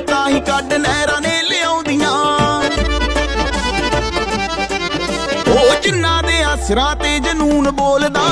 ਤਾਂ ਹੀ ਕੱਢ ਨਹਿਰਾਂ ਨੇ ਲਿਆਉਂਦੀਆਂ। ਉਹ ਜਿੰਨਾ ਦੇ ਆਸਰਾਂ ਤੇ ਜਨੂਨ ਬੋਲਦਾ।